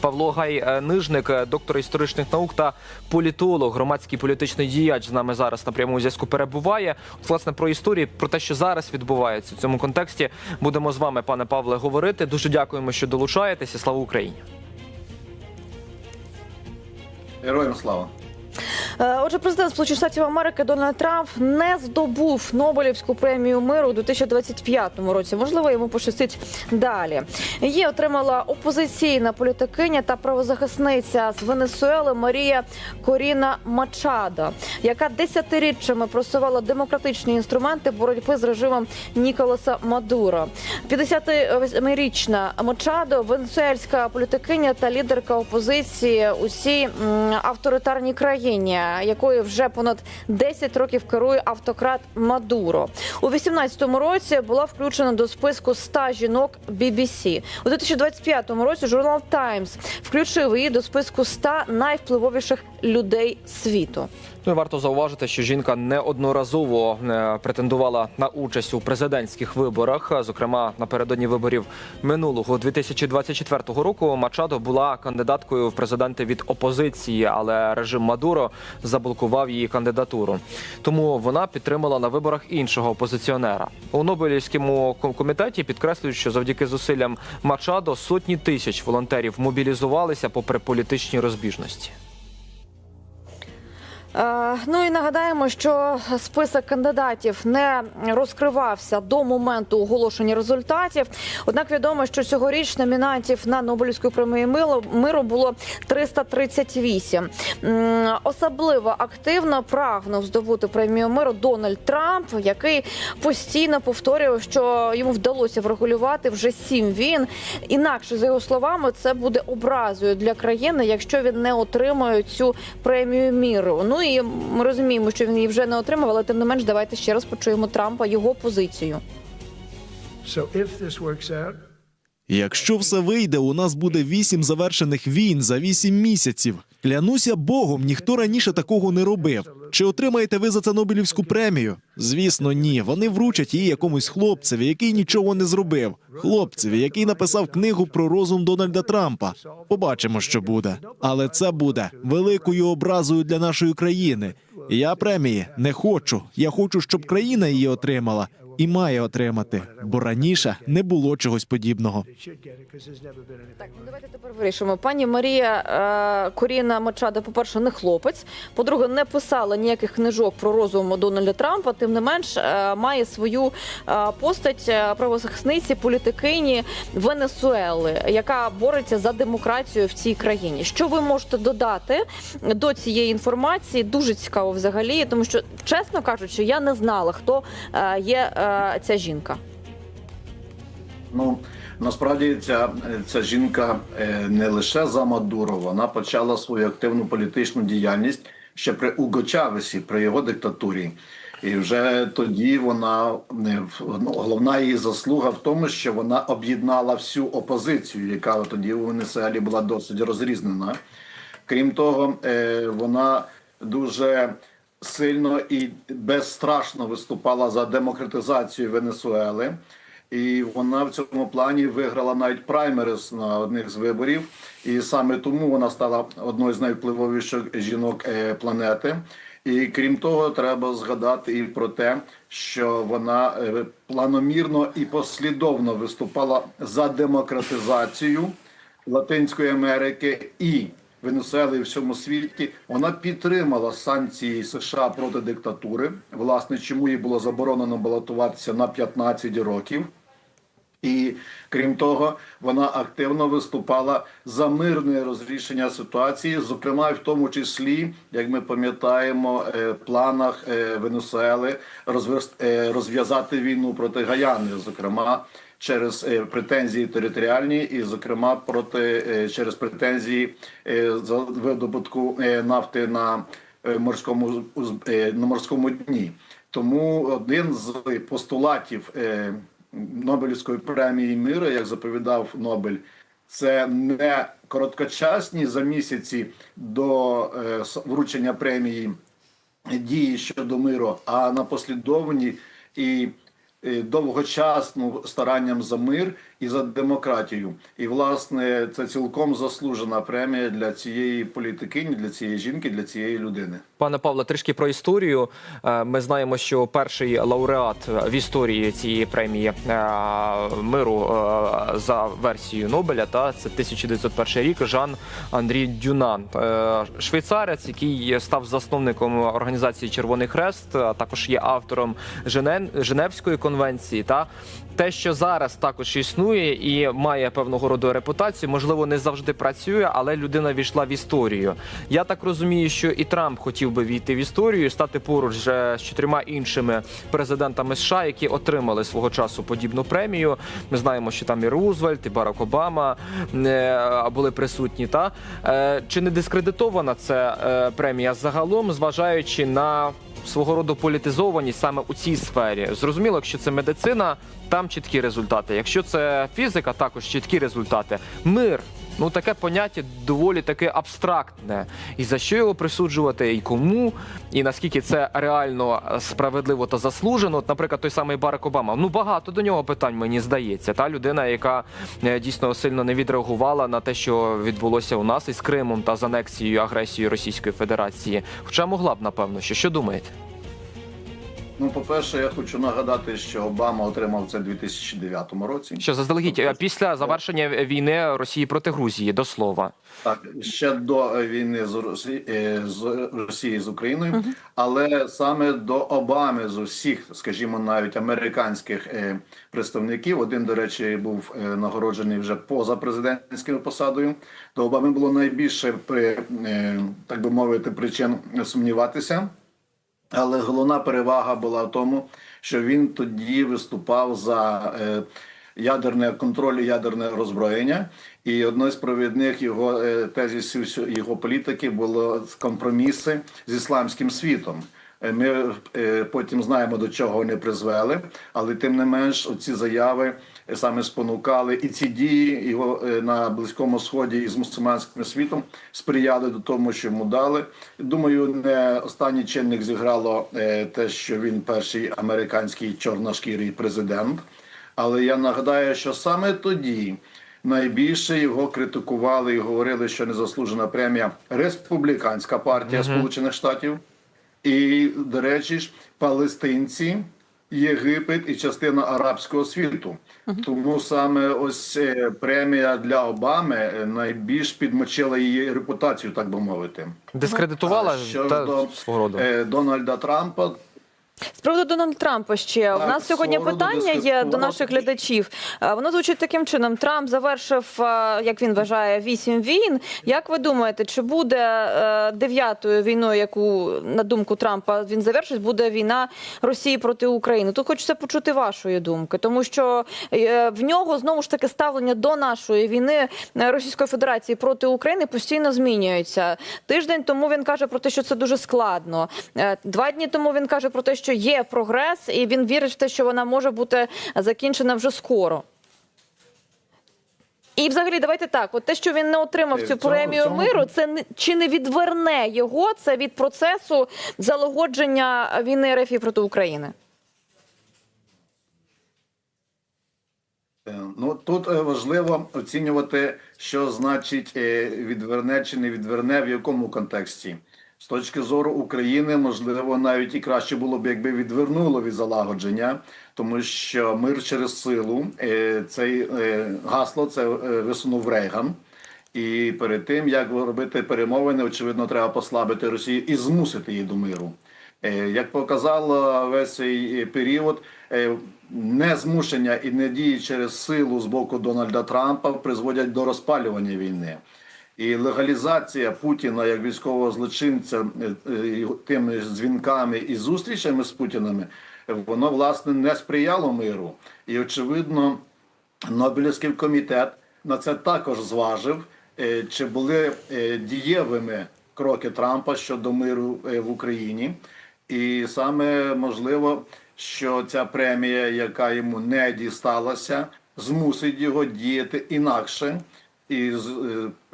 Павло Гай е, Нижник, е, доктор історичних наук та політолог, громадський політичний діяч з нами зараз на прямому зв'язку перебуває. От, власне про історію, про те, що зараз відбувається в цьому контексті, будемо з вами, пане Павле, говорити. Дуже дякуємо, що долучаєтеся. Слава Україні! Героям слава. Е, Отже, президент Сполучених Штатів Америки Дональд Трамп не здобув Нобелівську премію миру у 2025 році. Можливо, йому пощастить далі. Її отримала опозиційна політикиня та правозахисниця з Венесуели Марія Коріна Мачадо, яка десятиріччями просувала демократичні інструменти боротьби з режимом Ніколаса Мадуро. 58-річна Мачадо, венесуельська політикиня та лідерка опозиції у авторитарній країні, якою вже понад 10 років керує автократ Мадуро. У 18-му році була включена до списку 100 жінок BBC. У 2025 році журнал Times включив її до списку 100 найвпливовіших людей світу. Ну і варто зауважити, що жінка неодноразово е, претендувала на участь у президентських виборах. Зокрема, напередодні виборів минулого 2024 року Мачадо була кандидаткою в президенти від опозиції, але режим Мадуро заблокував її кандидатуру. Тому вона підтримала на виборах іншого опозиціонера. У Нобелівському ком- комітеті підкреслюють, що завдяки зусиллям Мачадо сотні тисяч волонтерів мобілізувалися попри політичні розбіжності. Е, Ну і нагадаємо, що список кандидатів не розкривався до моменту оголошення результатів. Однак відомо, що цьогоріч номінантів на Нобелівську премію миру було 338. М, Особливо активно прагнув здобути премію миру Дональд Трамп, який постійно повторював, що йому вдалося врегулювати вже сім війн. Інакше, за його словами, це буде образою для країни, якщо він не отримує цю премію міру. Ну і ми розуміємо, що він її вже не отримав, але тим не менш, давайте ще раз почуємо Трампа його позицію. So if this works out, Якщо все вийде, у нас буде вісім завершених війн за вісім місяців. Клянуся Богом, ніхто раніше такого не робив. Чи отримаєте ви за це Нобелівську премію? Звісно, ні. Вони вручать її якомусь хлопцеві, який нічого не зробив. Хлопцеві, який написав книгу про розум Дональда Трампа. Побачимо, що буде. Але це буде великою образою для нашої країни. Я премії не хочу. Я хочу, щоб країна її отримала і має отримати, бо раніше не було чогось подібного. Так, ну давайте тепер вирішимо. Пані Марія е, Коріна Мачада, по-перше, не хлопець. По-друге, не писала ніяких книжок про розум Дональда Трампа. Тим не менш, е, має свою е, постать правозахисниці, політикині Венесуели, яка бореться за демократію в цій країні. Що ви можете додати до цієї інформації? Дуже цікаво взагалі, тому що, чесно кажучи, я не знала, хто є ця жінка. Ну насправді ця, ця жінка е, не лише за Мадуро, вона почала свою активну політичну діяльність ще при Уго Чавесі, при його диктатурі. І вже тоді вона в- ну, головна її заслуга в тому, що вона об'єднала всю опозицію, яка тоді у Венесуелі була досить розрізнена. Крім того, е, вона дуже сильно і безстрашно виступала за демократизацію Венесуели. І вона в цьому плані виграла навіть праймерис на одних з виборів, і саме тому вона стала одною з найвпливовіших жінок е, планети. І крім того, треба згадати і про те, що вона е, планомірно і послідовно виступала за демократизацію Латинської Америки і Венесуели і всьому світі. Вона підтримала санкції США проти диктатури. Власне, чому їй було заборонено балотуватися на 15 років. І крім того, вона активно виступала за мирне розрішення ситуації, зокрема, в тому числі, як ми пам'ятаємо, е, планах е, Венесуели е, розв'язати війну проти Гаяни, зокрема через е, претензії територіальні, і зокрема проти е, через претензії е, за видобутку нафти на морському на морському дні. Тому один з постулатів Нобелівської премії миру, як заповідав Нобель, це не короткочасні за місяці до вручення премії дії щодо миру, а на послідовні і е, довгочасну старанням за мир і за демократію. І власне це цілком заслужена премія для цієї політикині, для цієї жінки, для цієї людини. Пане Павло, трішки про історію. Е, Ми знаємо, що перший лауреат в історії цієї премії е, миру за версією Нобеля, та це 1901 рік. Жан Андрій Дюнан, швейцарець, який став засновником організації Червоний Хрест, а також є автором Женевської конвенції. Та те, що зараз також існує і має певного роду репутацію, можливо, не завжди працює, але людина війшла в історію. Я так розумію, що і Трамп хотів би війти в історію, стати поруч з чотирма іншими президентами США, які отримали свого часу подібну премію. Ми знаємо, що там і Рузвельт, і Барак Обама е, були присутні. Та Е, чи не дискредитована ця е, премія загалом, зважаючи на свого роду політизованість саме у цій сфері? Зрозуміло, якщо це медицина, там чіткі результати. Якщо це фізика, також чіткі результати. Мир. Ну, таке поняття доволі таки абстрактне. І за що його присуджувати, і кому, і наскільки це реально справедливо та заслужено. От, наприклад, той самий Барак Обама. Ну багато до нього питань мені здається. Та людина, яка е, дійсно сильно не відреагувала на те, що відбулося у нас із Кримом та з анексією агресією Російської Федерації. Хоча могла б, напевно, що що думаєте? Ну, по-перше, я хочу нагадати, що Обама отримав це у 2009 році. Що заздалегідь е, після завершення війни Росії проти Грузії, до слова. Так, ще до війни з Росі... е, з Росії з Україною, але саме до Обами з усіх, скажімо, навіть американських е, представників. Один, до речі, був е, нагороджений вже поза президентською посадою. До Обами було найбільше при так би мовити причин сумніватися. Але головна перевага була в тому, що він тоді виступав за е, ядерне контроль ядерне роззброєння. І одною з провідних його е, тезисів його політики було компроміси з ісламським світом. Е, Ми е, потім знаємо, до чого вони призвели, але тим не менш, ці заяви е, саме спонукали, і ці дії його на близькому сході із мусульманським світом сприяли до тому, що йому дали. Думаю, не останній чинник зіграло те, що він перший американський чорношкірий президент. Але я нагадаю, що саме тоді найбільше його критикували і говорили, що незаслужена премія республіканська партія Сполучених Штатів. І, до речі ж, палестинці, Єгипет і частина арабського світу. Тому саме ось е, премія для Обами е, найбільш підмочила її репутацію, так би мовити. Дискредитувала щодо, та свого роду. е, Дональда Трампа. З приводу Дональда Трампа ще у Так, нас сьогодні питання є до наших глядачів. Е, Воно звучить таким чином: Трамп завершив, е, як він вважає, вісім війн. Як ви думаєте, чи буде е, дев'ятою війною, яку на думку Трампа він завершить, буде війна Росії проти України? Тут хочеться почути вашої думки, тому що в нього знову ж таки ставлення до нашої війни Російської Федерації проти України постійно змінюється. Тиждень тому він каже про те, що це дуже складно. Два дні тому він каже про те, що є прогрес, і він вірить в те, що вона може бути закінчена вже скоро. І, взагалі, давайте так: от те, що він не отримав Е, цю премію цьому- миру, це не- чи не відверне його це від процесу залагодження війни РФ проти України? Е, Ну тут е, важливо оцінювати, що значить відверне чи не відверне, в якому контексті. З точки зору України, можливо, навіть і краще було б, якби відвернуло від залагодження, тому що мир через силу е, цей е, гасло це е, висунув Рейган. І перед тим як робити перемовини, очевидно, треба послабити Росію і змусити її до миру. Як показало весь цей період, е, не змушення і не дії через силу з боку Дональда Трампа призводять до розпалювання війни. І легалізація Путіна як військового злочинця е, е, тими дзвінками і зустрічами з Путінами, воно власне не сприяло миру. І очевидно, Нобелівський комітет на це також зважив, е, чи були дієвими кроки Трампа щодо миру в Україні. І саме можливо, що ця премія, яка йому не дісталася, змусить його діяти інакше. І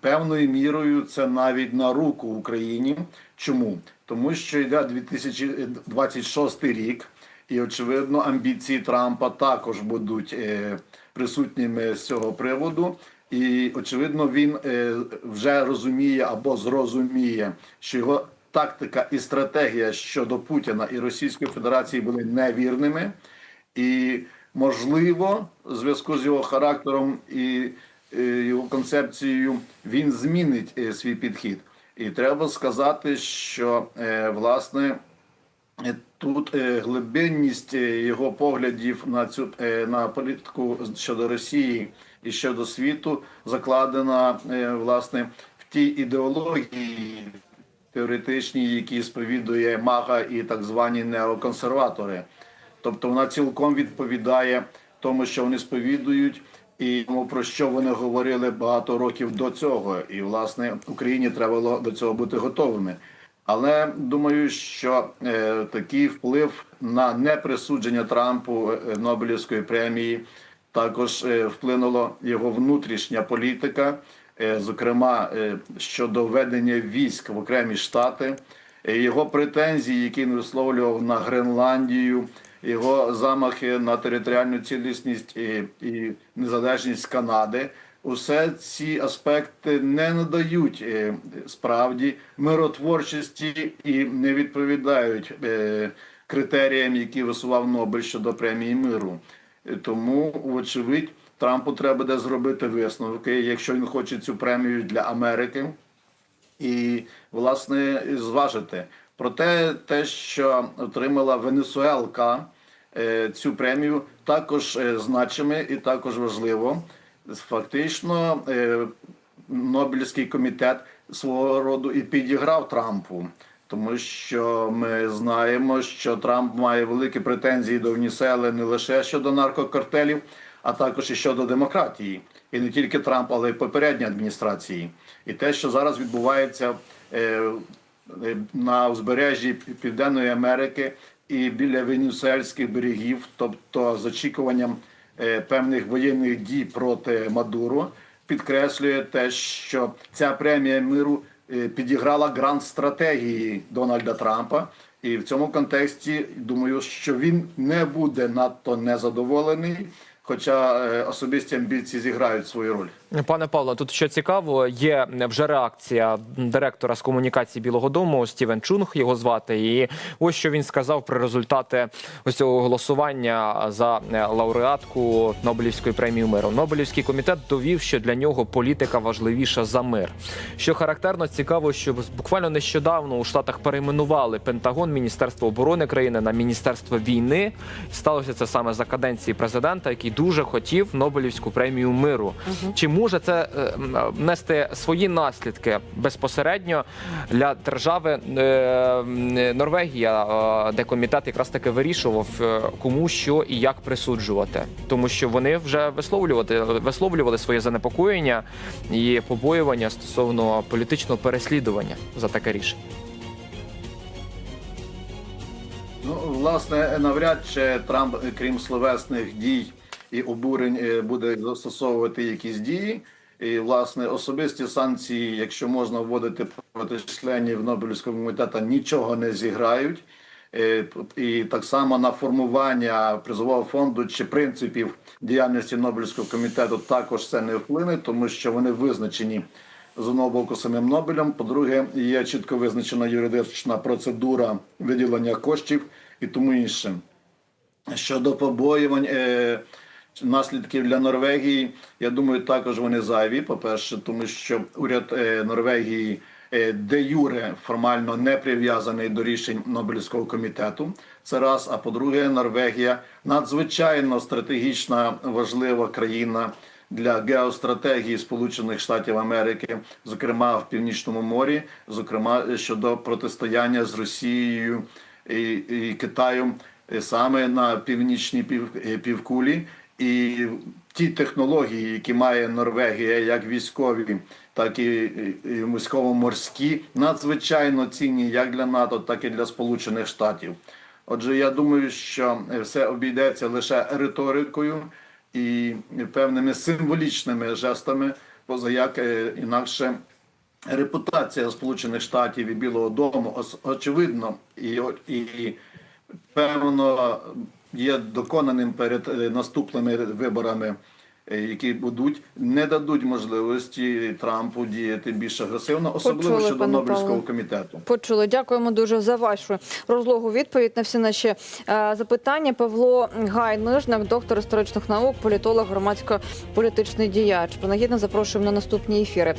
певною мірою це навіть на руку Україні. Чому? Тому що йде 2026 рік, І очевидно, амбіції Трампа також будуть е, присутніми з цього приводу. І очевидно, він е, вже розуміє або зрозуміє, що його тактика і стратегія щодо Путіна і Російської Федерації були невірними. І можливо, в зв'язку з його характером і його концепцією, він змінить е, свій підхід. І треба сказати, що е, власне е, тут е, глибинність е, його поглядів на цю е, на політику щодо Росії і щодо світу закладена е, власне в тій ідеології теоретичній, які сповідує Мага і так звані неоконсерватори. Тобто вона цілком відповідає тому, що вони сповідують, і тому про що вони говорили багато років до цього. І власне Україні треба було до цього бути готовими. Але думаю, що е, такий вплив на неприсудження Трампу е, Нобелівської премії також е, вплинула його внутрішня політика, е, зокрема е, щодо введення військ в окремі штати, е, його претензії, які він висловлював на Гренландію, його замахи на територіальну цілісність і, і незалежність Канади. Усе ці аспекти не надають е, справді миротворчості і не відповідають е, критеріям, які висував Нобель щодо премії миру. Тому, вочевидь, Трампу треба буде зробити висновки, якщо він хоче цю премію для Америки і власне зважити. Проте те, що отримала Венесуелка е, цю премію, також е, значиме і також важливо. Фактично, е, Нобелівський комітет свого роду і підіграв Трампу, тому що ми знаємо, що Трамп має великі претензії до Венесуели не лише щодо наркокартелів, а також і щодо демократії. І не тільки Трамп, але й попередні адміністрації. І те, що зараз відбувається на узбережжі Південної Америки і біля венесуельських берегів, тобто з очікуванням е, певних воєнних дій проти Мадуро, підкреслює те, що ця премія миру е, підіграла грант стратегії Дональда Трампа. І в цьому контексті думаю, що він не буде надто незадоволений, хоча е, особисті амбіції зіграють свою роль. Пане Павло, тут що цікаво, є вже реакція директора з комунікації Білого Дому Стівен Чунг, його звати. І ось що він сказав про результати ось цього голосування за е, лауреатку Нобелівської премії миру. Нобелівський комітет довів, що для нього політика важливіша за мир. Що характерно, цікаво, що буквально нещодавно у Штатах перейменували Пентагон, Міністерство оборони країни на Міністерство війни. Сталося це саме за каденції президента, який дуже хотів Нобелівську премію миру. Чи може це е, е, нести свої наслідки безпосередньо для держави е, Норвегія, е, де комітет якраз таки вирішував, е, кому що і як присуджувати, тому що вони вже висловлювали, висловлювали своє занепокоєння і побоювання стосовно політичного переслідування за таке рішення. Ну, власне, навряд чи Трамп, крім словесних дій і обурень, е, буде застосовувати якісь дії. І, власне, особисті санкції, якщо можна вводити проти членів Нобелівського комітету, нічого не зіграють. Е, І так само на формування призового фонду чи принципів діяльності Нобелівського комітету також це не вплине, тому що вони визначені з одного боку самим Нобелем. По-друге, є чітко визначена юридична процедура виділення коштів і тому інше. Щодо побоювань е, наслідків для Норвегії, я думаю, також вони зайві. По-перше, тому що уряд е, Норвегії е, де юре формально не прив'язаний до рішень Нобелівського комітету. Це раз. А по-друге, Норвегія надзвичайно стратегічна важлива країна для геостратегії Сполучених Штатів Америки, зокрема в Північному морі, зокрема щодо протистояння з Росією і, і Китаєм е, саме на північній пів, е, півкулі. І ті технології, які має Норвегія, як військові, так і, військово-морські, надзвичайно цінні як для НАТО, так і для Сполучених Штатів. Отже, я думаю, що все обійдеться лише риторикою і певними символічними жестами, поза як е, інакше репутація Сполучених Штатів і Білого Дому очевидно і, і певно є доконаним перед е, наступними виборами, е, які будуть, не дадуть можливості Трампу діяти більш агресивно, особливо Почули, щодо Нобелівського Павло. комітету. Почули. Дякуємо дуже за вашу розлогу відповідь на всі наші е, запитання. Павло Гай-Нижник, доктор історичних наук, політолог, громадсько-політичний діяч. Принагідно запрошуємо на наступні ефіри.